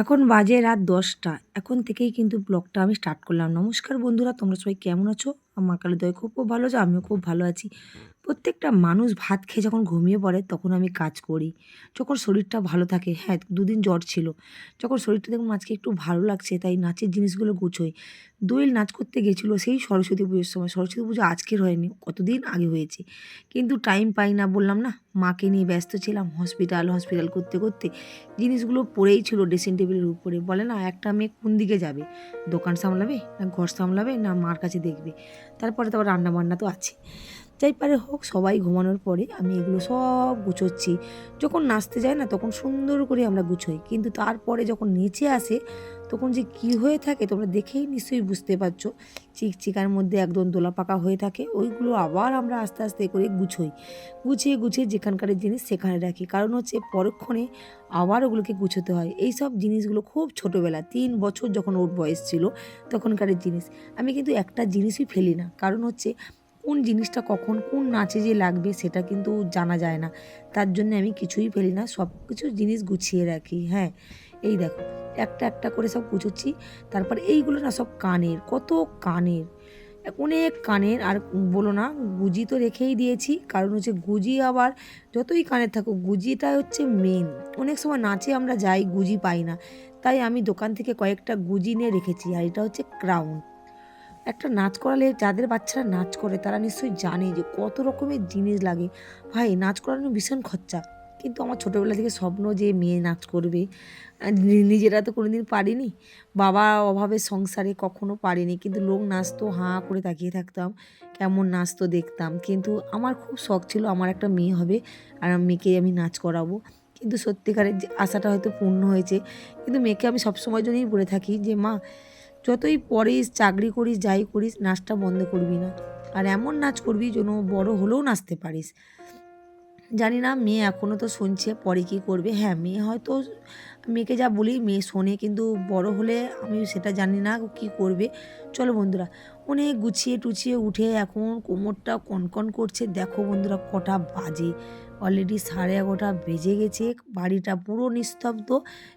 এখন বাজে রাত দশটা। এখন থেকেই কিন্তু ব্লগটা আমি স্টার্ট করলাম। নমস্কার বন্ধুরা, তোমরা সবাই কেমন আছো? আমার কালো দয় খুব খুব ভালো আছো আমিও খুব ভালো আছি। প্রত্যেকটা মানুষ ভাত খেয়ে যখন ঘুমিয়ে পড়ে, তখন আমি কাজ করি। যখন শরীরটা ভালো থাকে হ্যাঁ দুদিন জ্বর ছিল। যখন শরীরটা দেখুন আজকে একটু ভালো লাগছে, তাই নাচের জিনিসগুলো গুছোই। দোয়েল নাচ করতে গেছিল সেই সরস্বতী পুজোর সময়। সরস্বতী পুজো আজকের হয়নি, কতদিন আগে হয়েছে। কিন্তু টাইম পাই না বললাম না, মাকে নিয়ে ব্যস্ত ছিলাম হসপিটাল হসপিটাল করতে করতে। জিনিসগুলো পড়েই ছিল ড্রেসিং টেবিলের উপরে। বলে না, একটা মেয়ে কোন দিকে যাবে? দোকান সামলাবে না ঘর সামলাবে না মার কাছে দেখবে? তারপরে তো আবার রান্না বান্না তো আছে যাই পারে হোক, সবাই ঘুমানোর পরে আমি এগুলো সব গুছোচ্ছি। যখন নাচতে যায় না, তখন সুন্দর করে আমরা গুছোই। কিন্তু তারপরে যখন নিচে আসে, তখন যে কি হয়ে থাকে তোমরা দেখেই নিশ্চয়ই বুঝতে পারছ। চিকচিকার মধ্যে একদম দোলা পাকা হয়ে থাকে, ওইগুলো আবার আমরা আস্তে আস্তে করে গুছোই। গুছিয়ে গুছিয়ে যেখানকার জিনিস সেখানে রাখি। কারণ হচ্ছে পরক্ষণে আবার ওগুলোকে গুছোতে হয়। এই সব জিনিসগুলো খুব ছোটোবেলা, তিন বছর যখন ওর বয়স ছিল, তখনকার জিনিস। আমি কিন্তু একটা জিনিসই ফেলি না। কারণ হচ্ছে কোন জিনিসটা কখন কোন নাচে যে লাগবে সেটা কিন্তু জানা যায় না। তার জন্য আমি কিছুই ফেলি না, সব কিছু জিনিস গুছিয়ে রাখি হ্যাঁ। এই দেখো, একটা একটা করে সব গুছোচ্ছি, তারপর এইগুলো না সব কানের, কত কানের। অনেক কানের, আর বলো না, গুজি তো রেখেই দিয়েছি, কারণ হচ্ছে গুজি আবার যতই কানের থাকুক গুজিটা হচ্ছে মেন অনেক সময় নাচে আমরা যাই, গুজি পাই না, তাই আমি দোকান থেকে কয়েকটা গুজি নিয়ে রেখেছি, আর এটা হচ্ছে ক্রাউন একটা নাচ করালে যাদের বাচ্চারা নাচ করে, তারা নিশ্চয়ই জানে যে কত রকমের জিনিস লাগে। ভাই, নাচ করানো ভীষণ খরচা। কিন্তু আমার ছোটোবেলা থেকে স্বপ্ন যে মেয়ে নাচ করবে নিজেরা তো কোনোদিন পারিনি। বাবা অভাবে সংসারে কখনো পারিনি, কিন্তু লোক নাচতো, হাঁ করে তাকিয়ে থাকতাম, কেমন নাচতো দেখতাম। কিন্তু আমার খুব শখ ছিল আমার একটা মেয়ে হবে, আর মেয়েকে আমি নাচ করাবো। কিন্তু সত্যিকারের যে আশাটা হয়তো পূর্ণ হয়েছে, কিন্তু মেয়েকে আমি সবসময় জন্যই বলে থাকি যে, মা যতই পড়িস, চাকরি করিস, যাই করিস, নাচটা বন্ধ করবি না। আর এমন নাচ করবি যেন বড় হলেও নাচতে পারিস। জানি না, মেয়ে এখনও তো শুনছে, পরে কী করবে? হ্যাঁ মেয়ে হয়তো মেয়েকে যা বলি, মেয়ে শোনে কিন্তু বড় হলে আমি সেটা জানি না কি করবে। চলো বন্ধুরা অনেক গুছিয়ে টুছিয়ে উঠে এখন কোমরটা কনকন করছে। দেখো বন্ধুরা কটা বাজে। অলরেডি সাড়ে এগারোটা বেজে গেছে। বাড়িটা পুরো নিস্তব্ধ।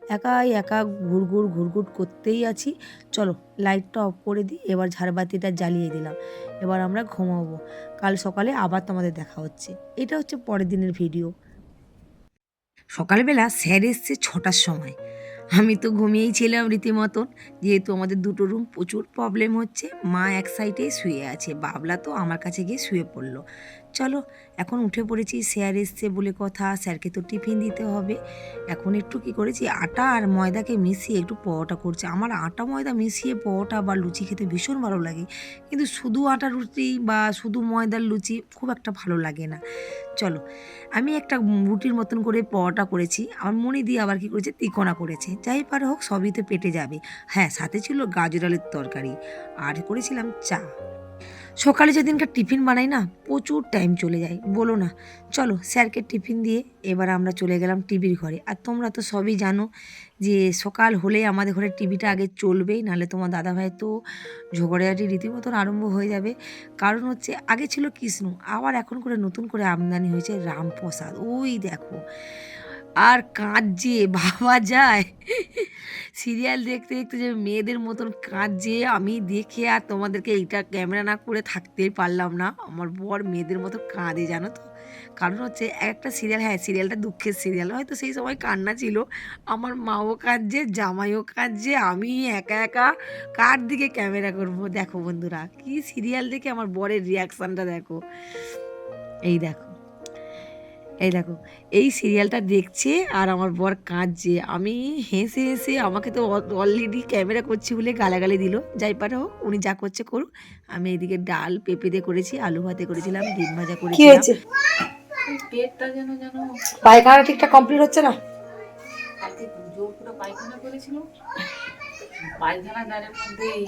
একাই একা ঘুরঘুর ঘুরঘুর করতেই আছি। চলো লাইটটা অফ করে দিই। এবার ঝাড়বাতিটা জ্বালিয়ে দিলাম। এবার আমরা ঘুমাবো। কাল সকালে আবার তোমাদের দেখা হচ্ছে। এটা হচ্ছে পরের দিনের ভিডিও সকালবেলা স্যার এসছে ছটার সময়। আমি তো ঘুমিয়েই ছিলাম রীতিমতন, যেহেতু আমাদের দুটো রুম প্রচুর প্রবলেম হচ্ছে, মা এক সাইডে শুয়ে আছে, বাবলা তো আমার কাছে গিয়ে শুয়ে পড়ল। চলো, এখন উঠে পড়েছি, স্যার এসছে বলে কথা, স্যারকে তো টিফিন দিতে হবে। এখন একটু কি করেছি, আটা আর ময়দাকে মিশিয়ে একটু পরোটা করছে। আমার আটা, ময়দা মিশিয়ে পরোটা বা লুচি খেতে ভীষণ ভালো লাগে। কিন্তু শুধু আটা রুটি বা শুধু ময়দার লুচি খুব একটা ভালো লাগে না। চলো, আমি একটা রুটির মতন করে পরোটা করেছি। আমার মনে দিয়ে আবার কি করেছে, তিকোনা করেছে। যাই পারে হোক, সবই তো পেটে যাবে। হ্যাঁ সাথে ছিল গাজর আলুর তরকারি। আর করেছিলাম চা। সকালে যেদিনকার টিফিন বানাই না, প্রচুর টাইম চলে যায়। বলো না। চলো, স্যারকে টিফিন দিয়ে এবার আমরা চলে গেলাম টিভির ঘরে। আর তোমরা তো সবই জানো যে সকাল হলে আমাদের ঘরে টিভিটা আগে চলবেই, নাহলে তোমার দাদাভাই তো ঝগড়াঝাটি রীতিমতন আরম্ভ হয়ে যাবে। কারণ হচ্ছে, আগে ছিল কৃষ্ণ, আবার এখন করে নতুন করে আমদানি হয়েছে রামপ্রসাদ। ওই দেখো আর কাঁদছে ভাবা যায়। সিরিয়াল দেখতে দেখতে যে মেয়েদের মতন কাঁদছে, আমি দেখে আর তোমাদেরকে এইটা ক্যামেরা না করে থাকতেই পারলাম না। আমার বর মেয়েদের মতো কাঁদে, জানো তো। কারণ হচ্ছে একটা সিরিয়াল হ্যাঁ সিরিয়ালটা দুঃখের সিরিয়াল। হয়তো সেই সময় কান্না ছিল। আমার মাও কাঁদছে, জামাইও কাঁদছে, আমি একা একা কার দিকে ক্যামেরা করব? দেখো বন্ধুরা, কি সিরিয়াল দেখে আমার বরের রিয়াকশানটা দেখো। এই দেখো। এই দেখো এই সিরিয়ালটা দেখছে আর আমার বর কাঁদছে। আমি হেসে হেসে আমাকে তো অলরেডি ক্যামেরা করছি বলে গালাগালি দিল। যাই পারে হোক উনি যা করছে করুক। আমি এদিকে ডাল পেঁপে দিয়ে করেছি আলু ভাতে করেছিলাম ডিম ভাজা কি করেছিলাম। পেটটা যেন যেন পায়খানা ঠিকঠাক কমপ্লিট হচ্ছে না? কালকে জোর করে পায়খানা করেছিল। পায়খানা গানের মধ্যেই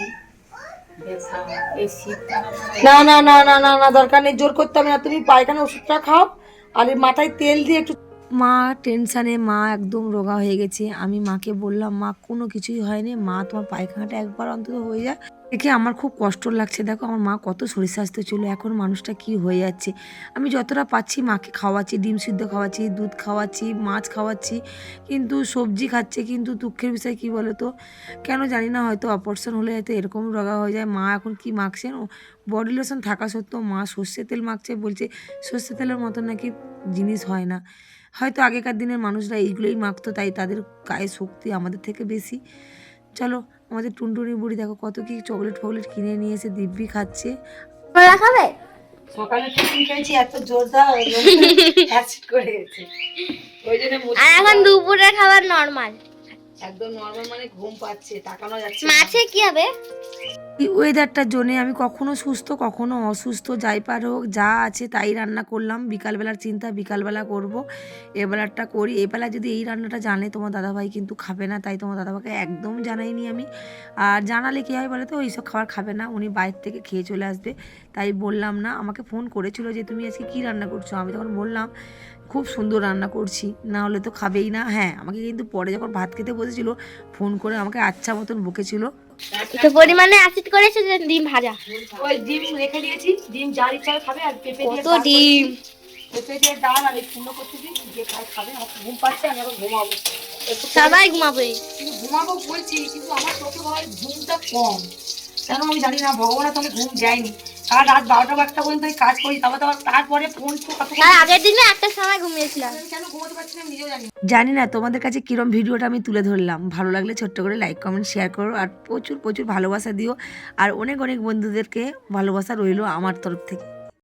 ব্যথা এই শীতকালে না না না না না না দরকার নেই জোর করতে হবে না। তুমি পায়খানা ওষুধটা খাও আর এই মাথায় তেল দিয়ে একটু মা টেনশানে, মা একদম রোগা হয়ে গেছে। আমি মাকে বললাম, মা, কোনো কিছুই হয়নি। মা, তোমার পায়খানাটা একবার অন্তত হয়ে যায়। দেখে আমার খুব কষ্ট লাগছে। দেখো, আমার মা কত শরীর স্বাস্থ্য ছিল, এখন মানুষটা কি হয়ে যাচ্ছে? আমি যতটা পাচ্ছি মাকে খাওয়াচ্ছি, ডিম সিদ্ধ খাওয়াচ্ছি, দুধ খাওয়াচ্ছি, মাছ খাওয়াচ্ছি, কিন্তু সবজি খাচ্ছে, কিন্তু দুঃখের বিষয় কি বলো তো কেন জানি না, হয়তো অপারেশন হলে হয়তো এরকম রোগা হয়ে যায়। মা এখন কি মাখছে? বডি লোশন থাকা সত্ত্বেও মা সর্ষের তেল মাখছে বলছে, সর্ষে তেলের মতন নাকি জিনিস হয় না। হয়তো আগেকার দিনের মানুষরা এইগুলোই মাখতো, তাই তাদের গায়ে শক্তি আমাদের থেকে বেশি। চলো আমাদের টুনটুনি বুড়ি দেখো কত কি চকলেট ফকলেট কিনে নিয়েছে এসে দিব্যি খাচ্ছে। খাবে সকালে টিফিন খেয়েছি এত জোরদার অ্যাসিড করে গেছে ওই জন্য আর এখন দুপুরের খাবার নর্মাল একদম নর্মাল মানে ঘুম পাচ্ছে তাকানো যাচ্ছে মাছে কি হবে? এই ওয়েদারটার জন্যে আমি কখনো সুস্থ কখনো অসুস্থ যাই পার হোক যা আছে তাই রান্না করলাম। বিকালবেলার চিন্তা বিকালবেলা করব এবেলারটা করি। এবেলা যদি এই রান্নাটা জানে তোমার দাদাভাই কিন্তু খাবে না তাই তোমার দাদাভাইকে একদম জানাইনি আমি। আর জানালে কী হয় বলে তো এইসব খাবার খাবে না উনি বাইরে থেকে খেয়ে চলে আসবে। তাই বললাম না আমাকে ফোন করেছিল যে তুমি আজকে কী রান্না করছ? আমি তখন বললাম খুব সুন্দর রান্না করছি। না হলে তো খাবেই না। হ্যাঁ আমাকে কিন্তু পরে যখন ভাত খেতে বসেছিল ফোন করে আমাকে আচ্ছা মতন বকেছিল। তো পরিমাণে অ্যাসিড করেছে যে ডিম ভাজা। ওই ডিম রেখে দিয়েছি। ডিম যার ইচ্ছা খাবে আর পেঁপে দিয়ে কত ডিম? পেঁপে দিয়ে ডাল আর দিই যে খাবে। আমার ঘুম পাচ্ছে আমি এখন ঘুমাবো। সবাই ঘুমাবে। কিন্তু ঘুমাবো বলছি কিন্তু আমার ভাই ঘুমটা কম। কেন আমি জানি না ভগবানের সঙ্গে ঘুম যায়নি আর রাত বারোটা বা একটা পর্যন্ত আমি কাজ করি তারপর তারপর তারপরে ফোন তার আগের দিনে একটা সময় ঘুমিয়েছিলাম। কেন ঘুমোতে পারছি না নিজেও জানি জানি না তোমাদের কাছে কিরম ভিডিওটা আমি তুলে ধরলাম। ভালো লাগলে ছোট্ট করে লাইক কমেন্ট শেয়ার করো আর প্রচুর প্রচুর ভালোবাসা দিও। আর অনেক অনেক বন্ধুদেরকে ভালোবাসা রইল আমার তরফ থেকে।